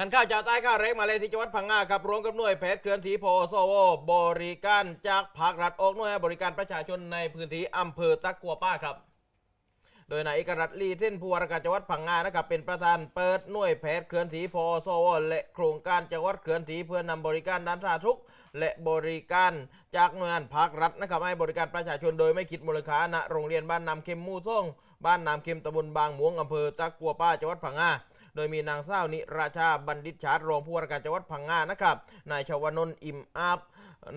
ท่านข้าวจากใต้ข้าเร็กมาเลยที่จังหวัดพังงาครับรวมกับหน่วยแพทย์เคลื่อนที่พโซวบริการจากภาครัฐออกหน่วยบริการประชาชนในพื้นที่อำเภอตะกัวป้าครับ โดยนายเอกรัฐลีเส้นผู้ว่าราชการจังหวัดพังงานะครับเป็นประธานเปิดหน่วยแพทย์เคลื่อนที่พอสวและโครงการจังหวัดเคลื่อนที่เพื่อนำบริการด้านสาธารณสุขและบริการจากหน่วยงานภาครัฐนะครับให้บริการประชาชนโดยไม่คิดมูลค่าณโรงเรียนบ้านนำเข็มมู่ซ่งบ้านนำเข็มตำบลบางหมวงอำเภอตะกัวป้าจังหวัดพังงาโดยมีนางสาวนิราชาบัณฑิตชาติรองผู้ว่าราชการจังหวัดพังงานะครับ นายชวนนท์ อิ่มอาบ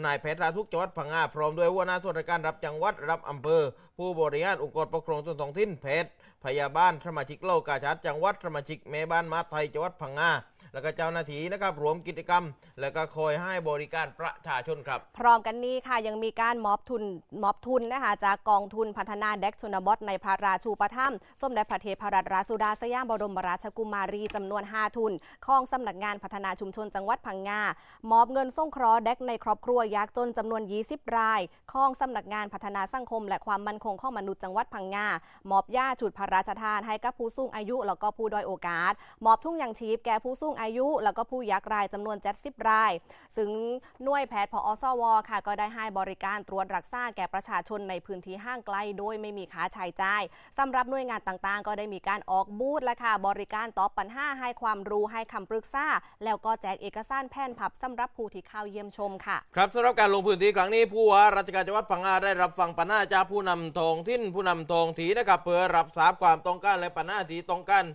นายแพทย์ราทุกจังหวัดพังงาพร้อมด้วยหัวหน้าส่วนราชการรับจังหวัดรับอำเภอ ผู้บริหารองค์กรปกครองส่วนท้องถิ่นแพทย์พยาบาลสมาชิกโลกาชาดจังหวัดสมาชิกแม่บ้านมาไทยจังหวัดพังงา แล้วก็เจ้าหน้าที่นะครับรวมกิจกรรม แล้วก็คอยให้บริการประชาชนครับ พร้อมกันนี้ค่ะยังมีการมอบทุนมอบทุนนะคะจากกองทุนพัฒนาเด็กชนบทในพระราชูปถัมภ์สมเด็จพระเทพรัตนราชสุดาสยามบรมราชกุมารีจำนวน 5 ทุนของสำนักงานพัฒนาชุมชนจังหวัดพังงามอบเงินส่งเคราะห์เด็กในครอบครัวยากจนจำนวน 20 รายของสำนักงานพัฒนาสังคม และความมั่นคงของมนุษย์จังหวัดพังงามอบยาจุดพระราชทานให้กับผู้สูงอายุแล้วก็ผู้ด้อยโอกาสมอบทุ่งยางชีพแก่ผู้สูงอายุ แล้วก็ผู้ยากไร้จำนวน70ราย ซึ่งหน่วยแพทย์พออสวค่ะ ก็ได้ให้บริการตรวจรักษาแก่ประชาชนในพื้นที่ห้างไกลโดยไม่มีค่าใช้จ่ายสำหรับหน่วยงานต่างๆ ก็ได้มีการออกบูธและค่ะบริการตอบปัญหาให้ความรู้ให้คำปรึกษาแล้วก็แจกเอกสารแผ่นผับสำหรับผู้ที่เข้าเยี่ยมชมค่ะ ครับสำหรับการลงพื้นที่ครั้งนี้ผู้ว่าราชการจังหวัดพังงาได้รับฟังปัญหาจากผู้นำทองถิ่นผู้นำทองถีนะครับเพื่อรับทราบความต้องการและปัญหาที่ต้องการ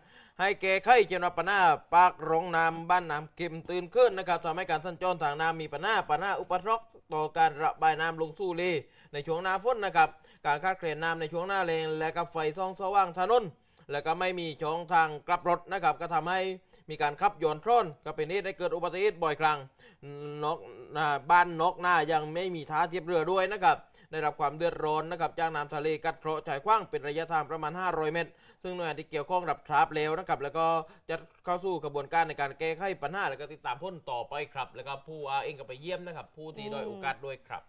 ให้แก้ไขเกี่ยวปัญหาปากโรงน้ำบ้านน้ำเข็มตื่นขึ้นนะครับทำให้การสัญจรทางน้ำมีปัญหาปัญหาอุปสรรคต่อการระบายน้ำลงสู่เลในช่วงหน้าฝนนะครับการคาดเคลื่อนน้ำในช่วงหน้าแรงและก็ไฟส่องสว่างถนนแล้วก็ไม่มีช่องทางกลับรถนะครับ ก็ทำให้มีการขับย้อนทรอนก็เป็นเหตุให้เกิดอุบัติเหตุบ่อยครั้งนกบ้านนกหน้ายังไม่มีท่าเทียบเรือด้วยนะครับ ได้รับความเดือดร้อนนะครับจากน้ำทะเลกัดเซาะชายขว้างเป็นระยะทางประมาณ 500 เมตร ซึ่งหน่วยงานที่เกี่ยวข้องรับทราบแล้วนะครับแล้วก็จะเข้าสู่กระบวนการในการแก้ไขปัญหาแล้วก็ติดตามพ้นต่อไปครับ แล้วก็ผู้ว่าเองก็ไปเยี่ยมนะครับผู้ที่ด้อยโอกาสด้วยครับ